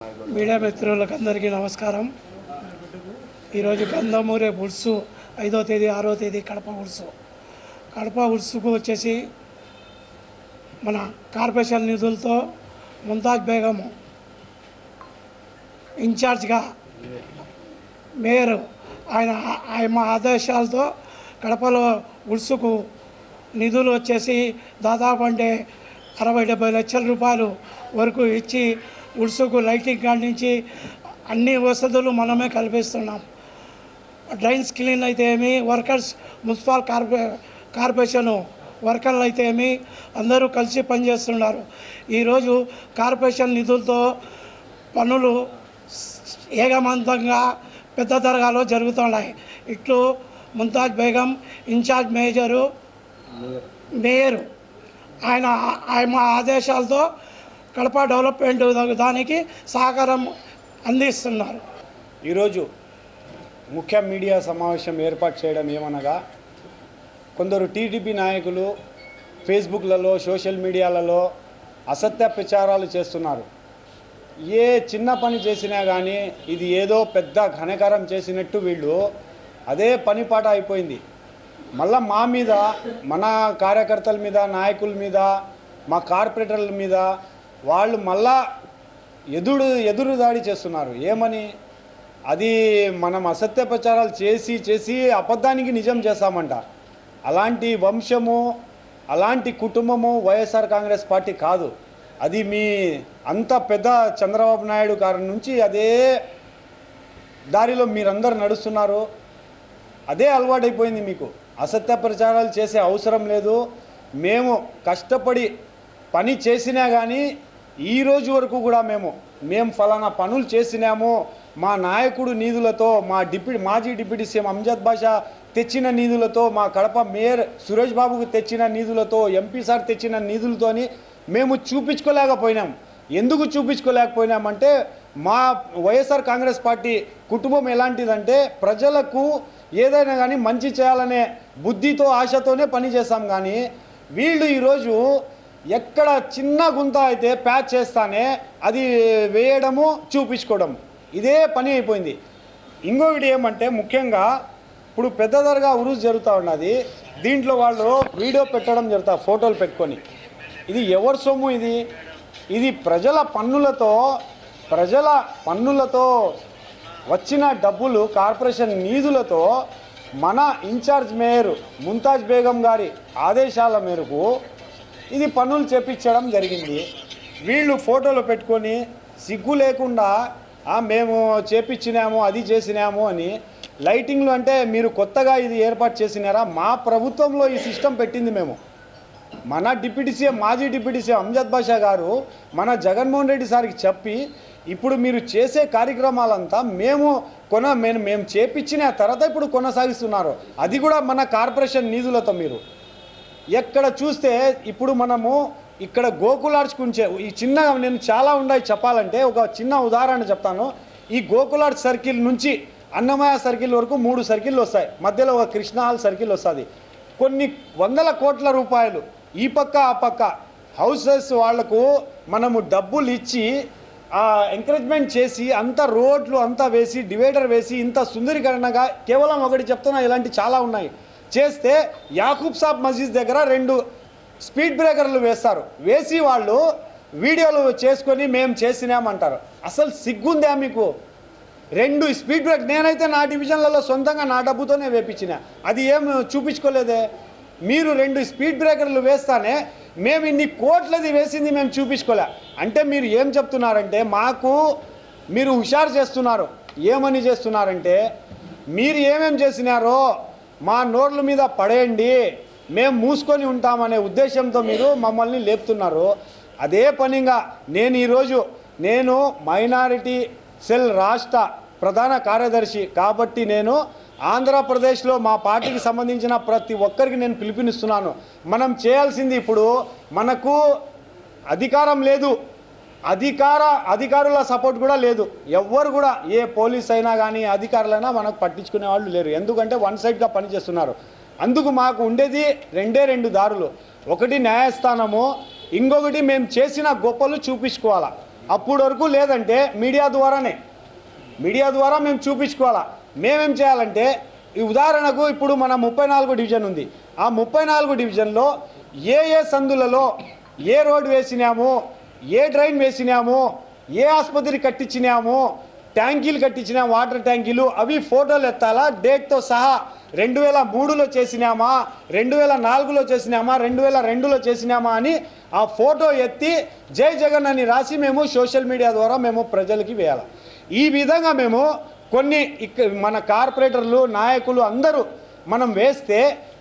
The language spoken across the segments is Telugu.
మీడియా మిత్రులకు అందరికీ నమస్కారం. ఈరోజు గంధమూరే ఉడుసు ఐదో తేదీ ఆరో తేదీ కడప ఉడుసు కడప ఉడుసుకు వచ్చేసి మన కార్పొరేషన్ నిధులతో ముంతాజ్ బేగం ఇన్ఛార్జ్గా మేయర్ ఆయన ఆయన ఆదేశాలతో కడపలో ఉడుసుకు నిధులు వచ్చేసి దాదాపు అంటే అరవై డెబ్బై లక్షల రూపాయలు వరకు ఇచ్చి ఉల్సుకు లైటింగ్ కాడి నుంచి అన్ని వసతులు మనమే కల్పిస్తున్నాం. డ్రైన్స్ క్లీన్ అయితే ఏమి వర్కర్స్ మున్సిపల్ కార్పొ కార్పొరేషను వర్కర్లు అయితే ఏమి అందరూ కలిసి పనిచేస్తున్నారు. ఈరోజు కార్పొరేషన్ నిధులతో పనులు ఏకమంతంగా పెద్ద తరగాలో జరుగుతున్నాయి. ఇట్లు Mumtaz Begum in charge major mayor. ఆయన ఆయన ఆదేశాలతో కడప డెవలప్మెంట్ దానికి సహకారం అందిస్తున్నారు. ఈరోజు ముఖ్య మీడియా సమావేశం ఏర్పాటు చేయడం ఏమనగా కొందరు టీడీపీ నాయకులు ఫేస్బుక్లలో సోషల్ మీడియాలలో అసత్య ప్రచారాలు చేస్తున్నారు. ఏ చిన్న పని చేసినా కానీ ఇది ఏదో పెద్ద ఘనకారం చేసినట్టు వీళ్ళు అదే పనిపాట అయిపోయింది. మళ్ళా మా మీద మన కార్యకర్తల మీద నాయకుల మీద మా కార్పొరేటర్ల మీద వాళ్ళు మళ్ళా ఎదురు ఎదురు దాడి చేస్తున్నారు. ఏమని? అది మనం అసత్య ప్రచారాలు చేసి చేసి అబద్ధానికి నిజం చేస్తామంట. అలాంటి వంశము అలాంటి కుటుంబము వైఎస్ఆర్ కాంగ్రెస్ పార్టీ కాదు. అది మీ అంత పెద్ద చంద్రబాబు నాయుడు గారి నుంచి అదే దారిలో మీరందరూ నడుస్తున్నారు. అదే అలవాటైపోయింది మీకు. అసత్య ప్రచారాలు చేసే అవసరం లేదు. మేము కష్టపడి పని చేసినా కానీ ఈ రోజు వరకు కూడా మేము మేము ఫలానా పనులు చేసినాము. మా నాయకుడు నిధులతో మా డిప్యూటీ మాజీ డిప్యూటీ సీఎం అంజద్ బాషా తెచ్చిన నిధులతో మా కడప మేయర్ సురేష్ బాబుకు తెచ్చిన నిధులతో ఎంపీ సార్ తెచ్చిన నిధులతోని మేము చూపించుకోలేకపోయినాం. ఎందుకు చూపించుకోలేకపోయినామంటే మా వైఎస్ఆర్ కాంగ్రెస్ పార్టీ కుటుంబం ఎలాంటిదంటే ప్రజలకు ఏదైనా కానీ మంచి చేయాలనే బుద్ధితో ఆశతోనే పనిచేస్తాం కానీ వీళ్ళు ఈరోజు ఎక్కడ చిన్న గుంత అయితే ప్యాచ్ చేస్తానే అది వేయడము చూపించుకోవడం. ఇదే పని అయిపోయింది. ఇంకొకటి ఏమంటే ముఖ్యంగా ఇప్పుడు పెద్ద దర్గా ఉరుసు జరుగుతూ ఉన్నది. దీంట్లో వాళ్ళు వీడియో పెట్టడం జరుగుతా ఫోటోలు పెట్టుకొని. ఇది ఎవరి సొమ్ము ఇది? ఇది ప్రజల పన్నులతో ప్రజల పన్నులతో వచ్చిన డబ్బులు కార్పొరేషన్ నిధులతో మన ఇన్ఛార్జ్ మేయర్ ముంతాజ్ బేగం గారి ఆదేశాల మేరకు ఇది పనులు చేపించడం జరిగింది. వీళ్ళు ఫోటోలు పెట్టుకొని సిగ్గు లేకుండా మేము చేపించినాము అది చేసినాము అని లైటింగ్లు అంటే మీరు కొత్తగా ఇది ఏర్పాటు చేసినారా? మా ప్రభుత్వంలో ఈ సిస్టమ్ పెట్టింది మేము. మన డిప్యూటీ సీఎం మాజీ డిప్యూటీ సీఎం అంజద్ బాషా గారు మన జగన్మోహన్ రెడ్డి సార్కి చెప్పి ఇప్పుడు మీరు చేసే కార్యక్రమాలంతా మేము కొన మేము మేము చేపించిన తర్వాత ఇప్పుడు కొనసాగిస్తున్నారు. అది కూడా మన కార్పొరేషన్ నిధులతో మీరు. ఎక్కడ చూస్తే ఇప్పుడు మనము ఇక్కడ గోకులార్చుకుంచే ఈ చిన్న నేను చాలా ఉన్నాయి చెప్పాలంటే ఒక చిన్న ఉదాహరణ చెప్తాను. ఈ గోకులార్చ్ సర్కిల్ నుంచి అన్నమయ్య సర్కిల్ వరకు మూడు సర్కిల్ వస్తాయి. మధ్యలో ఒక కృష్ణ హాల్ సర్కిల్ వస్తుంది. కొన్ని వందల కోట్ల రూపాయలు ఈ పక్క ఆ పక్క హౌసెస్ వాళ్ళకు మనము డబ్బులు ఇచ్చి ఎంకరేజ్మెంట్ చేసి అంత రోడ్లు అంతా వేసి డివైడర్ వేసి ఇంత సుందరీకరణగా కేవలం ఒకటి చెప్తున్నా ఇలాంటి చాలా ఉన్నాయి. చేస్తే యాకూబ్ సాబ్ మస్జిద్ దగ్గర రెండు స్పీడ్ బ్రేకర్లు వేస్తారు. వేసి వాళ్ళు వీడియోలు చేసుకొని మేము చేసినామంటారు. అసలు సిగ్గుందా మీకు? రెండు స్పీడ్ బ్రేక్ నేనైతే నా డివిజన్లలో సొంతంగా నా డబ్బుతోనే వేపించిన. అది ఏం చూపించుకోలేదే? మీరు రెండు స్పీడ్ బ్రేకర్లు వేస్తానే మేము ఇన్ని కోట్లది వేసింది మేము చూపించుకోలే. అంటే మీరు ఏం చెప్తున్నారంటే మాకు మీరు హుషారు చేస్తున్నారు. ఏమని చేస్తున్నారంటే మీరు ఏమేం చేసినారో మా నోట్ల మీద పడేయండి మేము మూసుకొని ఉంటామనే ఉద్దేశంతో మీరు మమ్మల్ని లేపుతున్నారు. అదే పనిగా నేను ఈరోజు నేను మైనారిటీ సెల్ రాష్ట్ర ప్రధాన కార్యదర్శి కాబట్టి నేను ఆంధ్రప్రదేశ్లో మా పార్టీకి సంబంధించిన ప్రతి ఒక్కరికి నేను పిలుపునిస్తున్నాను. మనం చేయాల్సింది ఇప్పుడు మనకు అధికారం లేదు అధికార అధికారుల సపోర్ట్ కూడా లేదు. ఎవ్వరు కూడా ఏ పోలీస్ అయినా కానీ అధికారులైనా మనకు పట్టించుకునే వాళ్ళు లేరు. ఎందుకంటే వన్ సైడ్గా పనిచేస్తున్నారు. అందుకు మాకు ఉండేది రెండే రెండు దారులు. ఒకటి న్యాయస్థానము ఇంకొకటి మేము చేసిన గొప్పలు చూపించుకోవాలా. అప్పుడు వరకు లేదంటే మీడియా ద్వారానే. మీడియా ద్వారా మేము చూపించుకోవాలా. మేమేం చేయాలంటే ఈ ఉదాహరణకు ఇప్పుడు మన ముప్పై నాలుగు డివిజన్ ఉంది. ఆ ముప్పై నాలుగు డివిజన్లో ఏ ఏ సందులలో ఏ రోడ్డు వేసినాము ఏ డ్రైన్ వేసినాము ఏ ఆసుపత్రి కట్టించినాము ట్యాంకీలు కట్టించిన వాటర్ ట్యాంకీలు అవి ఫోటోలు ఎత్తాలా? డేట్తో సహా రెండు వేల మూడులో చేసినామా? రెండు వేల నాలుగులో చేసినామా? రెండు వేల రెండులో చేసినామా అని ఆ ఫోటో ఎత్తి జై జగన్ అని రాసి మేము సోషల్ మీడియా ద్వారా మేము ప్రజలకి వేయాలి. ఈ విధంగా మేము కొన్ని ఇక్క మన కార్పొరేటర్లు నాయకులు అందరూ మనం వేస్తే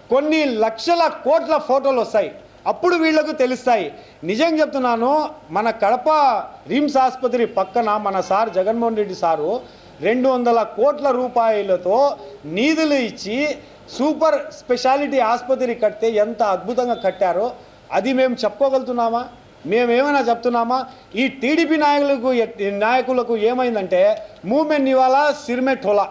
కొన్ని లక్షల కోట్ల ఫోటోలు వస్తాయి. అప్పుడు వీళ్ళకు తెలుస్తాయి. నిజం చెప్తున్నాను మన కడప రిమ్స్ ఆసుపత్రి పక్కన మన సార్ జగన్మోహన్ రెడ్డి సారు రెండు వందల కోట్ల రూపాయలతో నిధులు ఇచ్చి సూపర్ స్పెషాలిటీ ఆసుపత్రి కడితే ఎంత అద్భుతంగా కట్టారో అది మేము చెప్పుకోగలుగుతున్నామా? మేమేమైనా చెప్తున్నామా? ఈ టీడీపీ నాయకులకు నాయకులకు ఏమైందంటే మూమెంట్ ఇవాళ సిరిమె ఠోలా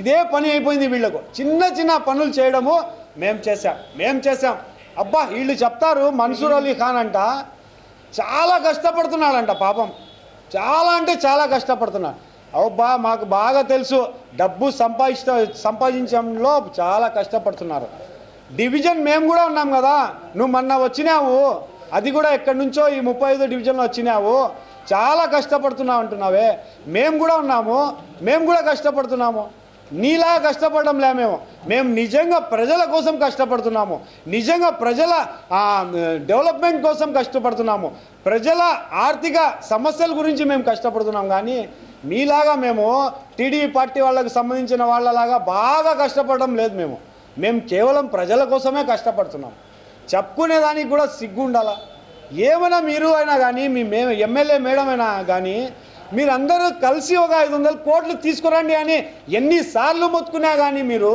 ఇదే పని అయిపోయింది వీళ్ళకు. చిన్న చిన్న పనులు చేయడము మేము చేసాం మేము చేసాం అబ్బా వీళ్ళు చెప్తారు మన్సూర్ అలీ ఖాన్ అంట. చాలా కష్టపడుతున్నాడంట పాపం. చాలా అంటే చాలా కష్టపడుతున్నాడు. అబ్బా మాకు బాగా తెలుసు. డబ్బు సంపాదించ సంపాదించడంలో చాలా కష్టపడుతున్నారు. డివిజన్ మేము కూడా ఉన్నాం కదా. నువ్వు మొన్న వచ్చినావు. అది కూడా ఎక్కడి నుంచో ఈ ముప్పై ఐదు డివిజన్లో వచ్చినావు. చాలా కష్టపడుతున్నావు అంటున్నావే. మేము కూడా ఉన్నాము. మేము కూడా కష్టపడుతున్నాము. నీలా కష్టపడడం లేమేమో మేము. నిజంగా ప్రజల కోసం కష్టపడుతున్నాము. నిజంగా ప్రజల డెవలప్మెంట్ కోసం కష్టపడుతున్నాము. ప్రజల ఆర్థిక సమస్యల గురించి మేము కష్టపడుతున్నాం కానీ మీలాగా మేము టీడీపీ పార్టీ వాళ్ళకు సంబంధించిన వాళ్ళలాగా బాగా కష్టపడడం లేదు మేము. మేము కేవలం ప్రజల కోసమే కష్టపడుతున్నాం. చెప్పుకునేదానికి కూడా సిగ్గు ఉండాలా ఏమైనా మీరు అయినా కానీ మీ మే ఎమ్మెల్యే మేడం అయినా కానీ మీరందరూ కలిసి ఒక ఐదు వందల కోట్లు తీసుకురండి అని ఎన్నిసార్లు మొత్తుకున్నా కానీ మీరు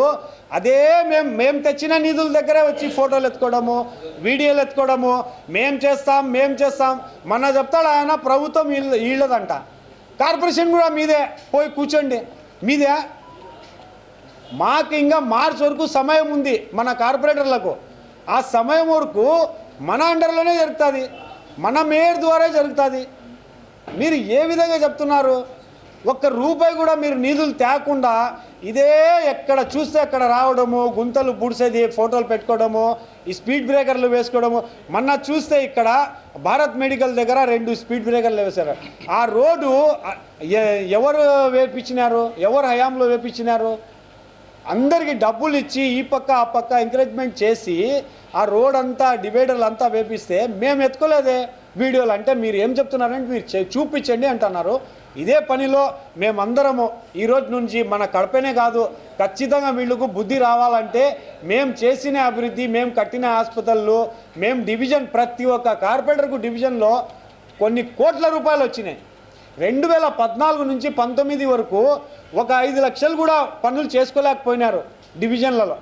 అదే మేము మేము తెచ్చిన నిధుల దగ్గరే వచ్చి ఫోటోలు ఎత్తుకోవడము వీడియోలు ఎత్తుకోవడము మేం చేస్తాం మేం చేస్తాం. మన చెప్తాడు ఆయన ప్రభుత్వం వీళ్ళ వీళ్ళదంట కార్పొరేషన్ కూడా మీదే పోయి కూర్చోండి. మీదే. మాకు ఇంకా మార్చ్ వరకు సమయం ఉంది మన కార్పొరేటర్లకు. ఆ సమయం వరకు మన అండర్లోనే జరుగుతుంది. మన మేయర్ ద్వారా జరుగుతుంది. మీరు ఏ విధంగా చెప్తున్నారు? ఒక్క రూపాయి కూడా మీరు నిధులు తేకుండా ఇదే ఎక్కడ చూస్తే అక్కడ రావడము గుంతలు పూడ్చేది ఫోటోలు పెట్టుకోవడము ఈ స్పీడ్ బ్రేకర్లు వేసుకోవడము మొన్న చూస్తే ఇక్కడ భారత్ మెడికల్ దగ్గర రెండు స్పీడ్ బ్రేకర్లు వేశారు. ఆ రోడ్డు ఎవరు వేపించినారు? ఎవరు హయాంలో వేపించినారు? అందరికి డబ్బులు ఇచ్చి ఈ పక్క ఆ పక్క ఎంకరేజ్మెంట్ చేసి ఆ రోడ్ అంతా డివైడర్లు అంతా వేపిస్తే మేము ఎత్తుకోలేదే వీడియోలు అంటే మీరు ఏం చెప్తున్నారంటే మీరు చూపించండి అంటున్నారు. ఇదే పనిలో మేమందరము ఈ రోజు నుంచి మన కడపనే కాదు ఖచ్చితంగా వీళ్ళకు బుద్ధి రావాలంటే మేము చేసిన అభివృద్ధి మేము కట్టిన హాస్పిటళ్ళు మేము డివిజన్ ప్రతి ఒక్క కార్పొరేటర్కు డివిజన్లో కొన్ని కోట్ల రూపాయలు వచ్చినాయి. రెండు వేల పద్నాలుగు నుంచి పంతొమ్మిది వరకు ఒక ఐదు లక్షలు కూడా పనులు చేసుకోలేకపోయినారు డివిజన్లలో.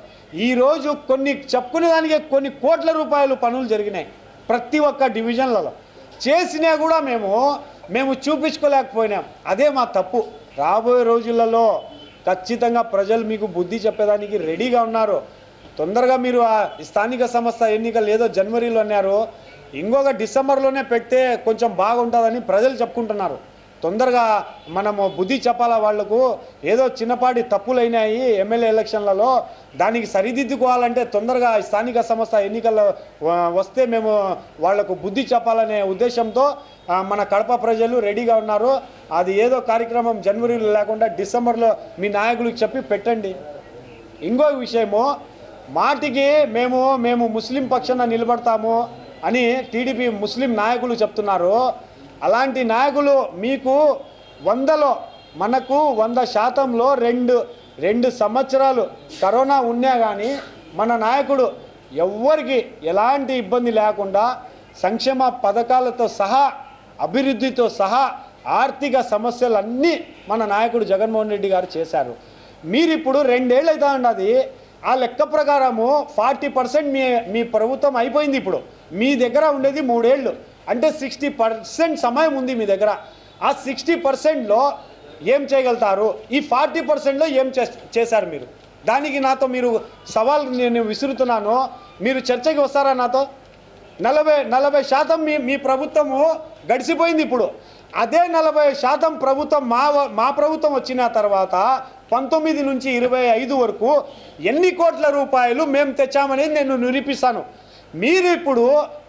ఈరోజు కొన్ని చెప్పుకునే దానికి కొన్ని కోట్ల రూపాయలు పనులు జరిగినాయి ప్రతి ఒక్క డివిజన్లలో. చేసినా కూడా మేము మేము చూపించుకోలేకపోయినాం. అదే మా తప్పు. రాబోయే రోజులలో ఖచ్చితంగా ప్రజలు మీకు బుద్ధి చెప్పేదానికి రెడీగా ఉన్నారు. తొందరగా మీరు ఆ స్థానిక సంస్థ ఎన్నికలు ఏదో జనవరిలో అన్నారు ఇంకొక డిసెంబర్లోనే పెడితే కొంచెం బాగుంటుందని ప్రజలు చెప్పుకుంటున్నారు. తొందరగా మనము బుద్ధి చెప్పాలా వాళ్ళకు ఏదో చిన్నపాటి తప్పులైనాయి ఎమ్మెల్యే ఎలక్షన్లలో. దానికి సరిదిద్దుకోవాలంటే తొందరగా స్థానిక సంస్థ ఎన్నికల్లో వస్తే మేము వాళ్ళకు బుద్ధి చెప్పాలనే ఉద్దేశంతో మన కడప ప్రజలు రెడీగా ఉన్నారు. అది ఏదో కార్యక్రమం జనవరిలో లేకుండా డిసెంబర్లో మీ నాయకులకు చెప్పి పెట్టండి. ఇంకో విషయము మాటికి మేము మేము ముస్లిం పక్షాన నిలబడతాము అని టీడీపీ ముస్లిం నాయకులు చెప్తున్నారు. అలాంటి నాయకులు మీకు వందలో మనకు వంద శాతంలో రెండు రెండు సంవత్సరాలు కరోనా ఉన్నా కానీ మన నాయకుడు ఎవ్వరికి ఎలాంటి ఇబ్బంది లేకుండా సంక్షేమ పథకాలతో సహా అభివృద్ధితో సహా ఆర్థిక సమస్యలన్నీ మన నాయకుడు జగన్మోహన్ రెడ్డి గారు చేశారు. మీరు ఇప్పుడు రెండేళ్ళు అవుతా ఉన్నది ఆ లెక్క ప్రకారము ఫార్టీ పర్సెంట్ మీ మీ ప్రభుత్వం అయిపోయింది ఇప్పుడు. మీ దగ్గర ఉండేది మూడేళ్ళు. అంటే సిక్స్టీ పర్సెంట్ సమయం ఉంది మీ దగ్గర. ఆ సిక్స్టీ పర్సెంట్లో ఏం చేయగలుగుతారు? ఈ ఫార్టీ పర్సెంట్లో ఏం చేస్- చేశారు మీరు? దానికి నాతో మీరు సవాల్ నేను విసురుతున్నాను. మీరు చర్చకి వస్తారా నాతో? నలభై నలభై శాతం మీ మీ ప్రభుత్వము గడిచిపోయింది ఇప్పుడు. అదే నలభై శాతం ప్రభుత్వం మా వ- మా ప్రభుత్వం వచ్చిన తర్వాత పంతొమ్మిది నుంచి ఇరవై ఐదు వరకు ఎన్ని కోట్ల రూపాయలు మేము తెచ్చామనేది నేను నిరూపిస్తాను. మీరు ఇప్పుడు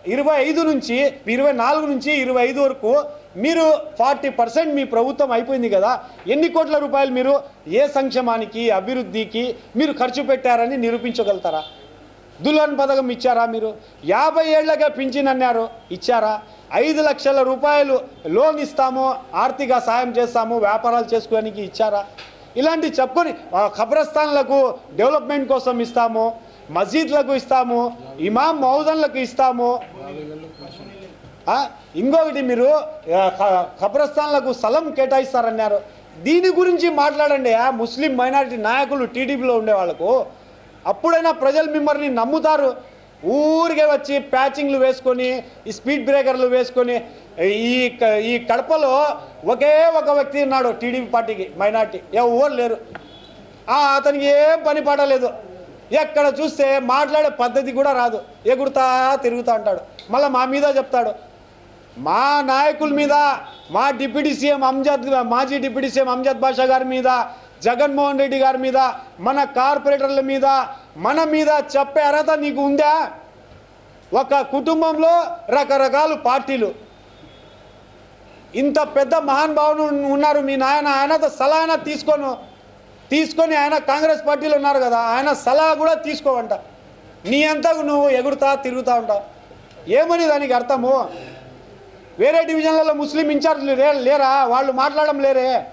ఇరవై ఐదు నుంచి ఇరవై నాలుగు నుంచి ఇరవై ఐదు వరకు మీరు ఫార్టీ పర్సెంట్ మీ ప్రభుత్వం అయిపోయింది కదా ఎన్ని కోట్ల రూపాయలు మీరు ఏ సంక్షేమానికి అభివృద్ధికి మీరు ఖర్చు పెట్టారని నిరూపించగలుగుతారా? దుల్హన్ పథకం ఇచ్చారా మీరు? యాభై ఏళ్ళగా పింఛన్ అన్నారు ఇచ్చారా? ఐదు లక్షల రూపాయలు లోన్ ఇస్తాము ఆర్థిక సాయం చేస్తాము వ్యాపారాలు చేసుకోవడానికి ఇచ్చారా? ఇలాంటి చెప్పుకొని ఆ, డెవలప్మెంట్ కోసం ఇస్తాము మసీద్లకు ఇస్తాము ఇమాం మౌదన్లకు ఇస్తాము. ఇంకొకటి మీరు ఆ, ఖబరస్థాన్లకు స్థలం కేటాయిస్తారన్నారు. దీని గురించి మాట్లాడండి ఆ ముస్లిం మైనారిటీ నాయకులు టీడీపీలో ఉండే వాళ్ళకు. అప్పుడైనా ప్రజలు మిమ్మల్ని నమ్ముతారు. ఊరికే వచ్చి ప్యాచింగ్లు వేసుకొని ఈ స్పీడ్ బ్రేకర్లు వేసుకొని ఈ క- ఈ కడపలో ఒకే ఒక వ్యక్తి ఉన్నాడు టీడీపీ పార్టీకి మైనార్టీ. ఎవరు లేరు. అతనికి ఏం పని పడలేదు ఎక్కడ చూస్తే మాట్లాడే పద్ధతి కూడా రాదు. ఎగురుతా తిరుగుతా అంటాడు. మళ్ళీ మా మీద చెప్తాడు. మా నాయకుల మీద మా డిప్యూటీ సీఎం అంజద్ మాజీ డిప్యూటీ సీఎం అంజద్ బాషా గారి మీద జగన్మోహన్ రెడ్డి గారి మీద మన కార్పొరేటర్ల మీద మన మీద చెప్పే అర్హత నీకు ఉందా? ఒక కుటుంబంలో రకరకాల పార్టీలు. ఇంత పెద్ద మహానుభావులు ఉన్నారు మీ నాయన ఆయనతో సలహా తీసుకోను. తీసుకొని ఆయన కాంగ్రెస్ పార్టీలో ఉన్నారు కదా ఆయన సలహా కూడా తీసుకోవంట. నీ అంతకు నువ్వు ఎగురుతా తిరుగుతా ఉంటావు ఏమని దానికి అర్థము? వేరే డివిజన్లలో ముస్లిం ఇన్ఛార్జ్లు లేరా? వాళ్ళు మాట్లాడడం లేరే?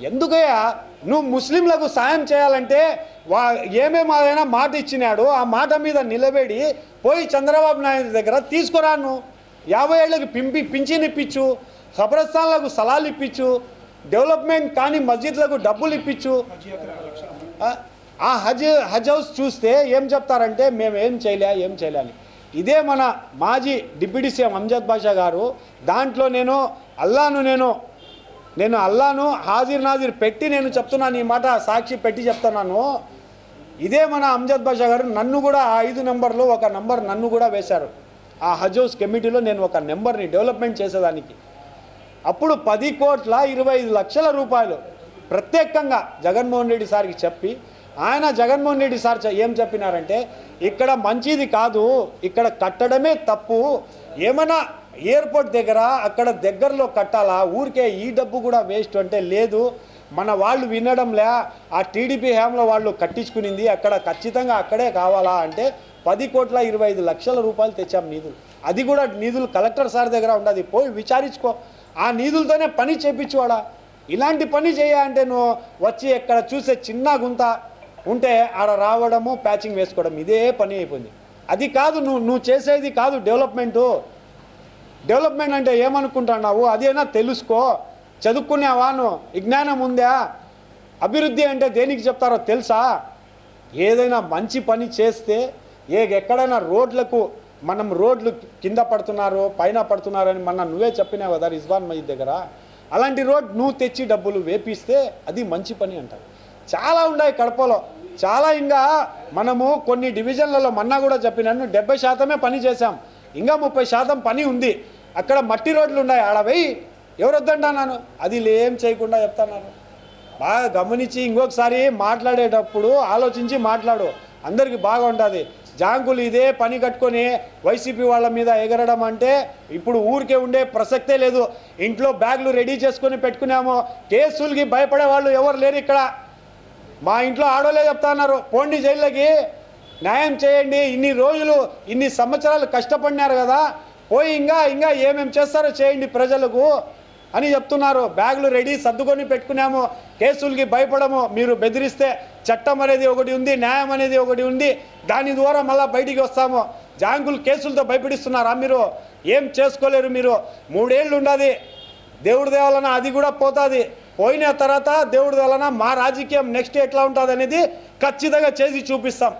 ఎందుకయ్యా? నువ్వు ముస్లింలకు సాయం చేయాలంటే వా ఏమేమి మాట ఇచ్చినాడు ఆ మాట మీద నిలబెడి పోయి చంద్రబాబు నాయుడు దగ్గర తీసుకురాను నువ్వు యాభై ఏళ్ళకి పింపి పింఛన్ ఇప్పించు ఖబరస్థాన్లకు సలాలు ఇప్పించు డెవలప్మెంట్ కానీ మస్జిద్లకు డబ్బులు ఇప్పించు. ఆ, హజ్ హజ్ హౌస్ చూస్తే ఏం చెప్తారంటే మేము ఏం చేయలే ఏం చేయలే అని. ఇదే మన మాజీ డిప్యూటీ సీఎం అంజద్ బాషా గారు దాంట్లో నేను అల్లాను నేను నేను అల్లాను హాజీర్ నాజీర్ పెట్టి నేను చెప్తున్నాను ఈ మాట సాక్షి పెట్టి చెప్తున్నాను. ఇదే మన అంజద్ బాషా గారు నన్ను కూడా ఆ ఐదు నెంబర్లో ఒక నెంబర్ నన్ను కూడా వేశారు. ఆ హజ్ హౌస్ కమిటీలో నేను ఒక నెంబర్ని డెవలప్మెంట్ చేసేదానికి. అప్పుడు పది కోట్ల ఇరవై ఐదు లక్షల రూపాయలు ప్రత్యేకంగా జగన్మోహన్ రెడ్డి సార్కి చెప్పి ఆయన జగన్మోహన్ రెడ్డి సార్ ఏం చెప్పినారంటే ఇక్కడ మంచిది కాదు ఇక్కడ కట్టడమే తప్పు ఏమైనా ఎయిర్పోర్ట్ దగ్గర అక్కడ దగ్గరలో కట్టాలా ఊరికే ఈ డబ్బు కూడా వేస్ట్ అంటే లేదు మన వాళ్ళు వినడంలే ఆ టీడీపీ హయాంలో వాళ్ళు కట్టించుకునింది అక్కడ ఖచ్చితంగా అక్కడే కావాలా అంటే పది కోట్ల ఇరవై ఐదు లక్షల రూపాయలు తెచ్చాం నిధులు. అది కూడా నిధులు కలెక్టర్ సార్ దగ్గర ఉండదు పోయి విచారించుకో. ఆ నిధులతోనే పని చేపించువాడా? ఇలాంటి పని చేయ అంటే నువ్వు వచ్చి ఎక్కడ చూసే చిన్న గుంత ఉంటే ఆడ రావడము ప్యాచింగ్ వేసుకోవడం ఇదే పని అయిపోయింది. అది కాదు నువ్వు నువ్వు చేసేది కాదు డెవలప్మెంటు. డెవలప్మెంట్ అంటే ఏమనుకుంటున్నావు? అదేనా తెలుసుకో. చదువుకునేవా నువ్వు? విజ్ఞానం ఉందా? అభివృద్ధి అంటే దేనికి చెప్తారో తెలుసా? ఏదైనా మంచి పని చేస్తే ఏ ఎక్కడైనా రోడ్లకు మనం రోడ్లు కింద పడుతున్నారు పైన పడుతున్నారని మన నువ్వే చెప్పినావు కదా రిజ్వాన్ మజీద్ దగ్గర. అలాంటి రోడ్ నువ్వు తెచ్చి డబ్బులు వేపిస్తే అది మంచి పని అంటారు. చాలా ఉన్నాయి కడపలో. చాలా ఇంకా మనము కొన్ని డివిజన్లలో మన్నా కూడా చెప్పినాను డెబ్బై శాతమే పని చేశాం. ఇంకా ముప్పై శాతం పని ఉంది. అక్కడ మట్టి రోడ్లు ఉన్నాయి ఆడవై ఎవరు వద్దంటున్నాను అది ఏం చేయకుండా చెప్తాను బాగా గమనించి ఇంకొకసారి మాట్లాడేటప్పుడు ఆలోచించి మాట్లాడు. అందరికి బాగా ఉంటుంది జాంకులు ఇదే పని కట్టుకొని వైసీపీ వాళ్ళ మీద ఎగరడం అంటే ఇప్పుడు ఊరికే ఉండే ప్రసక్తే లేదు. ఇంట్లో బ్యాగులు రెడీ చేసుకొని పెట్టుకున్నాము. కేసులకి భయపడే వాళ్ళు ఎవరు లేరు ఇక్కడ. మా ఇంట్లో ఆడోలే చెప్తా అన్నారు. పోండి జైల్లోకి న్యాయం చేయండి. ఇన్ని రోజులు ఇన్ని సంవత్సరాలు కష్టపడినారు కదా. పోయి ఇంకా ఇంకా ఏమేం చేస్తారో చేయండి ప్రజలకు అని చెప్తున్నారు. బ్యాగులు రెడీ సర్దుకొని పెట్టుకున్నాము. కేసులకి భయపడము. మీరు బెదిరిస్తే చట్టం అనేది ఒకటి ఉంది న్యాయం అనేది ఒకటి ఉంది. దాని ద్వారా మళ్ళీ బయటికి వస్తాము. జాంకులు కేసులతో భయపడిస్తున్నారా మీరు? ఏం చేసుకోలేరు మీరు? మూడేళ్ళు ఉండదు. దేవుడి దేవాలన అది కూడా పోతుంది. పోయిన తర్వాత దేవుడి వలన మా రాజకీయం నెక్స్ట్ ఎట్లా ఉంటుంది అనేది ఖచ్చితంగా చేసి చూపిస్తాం.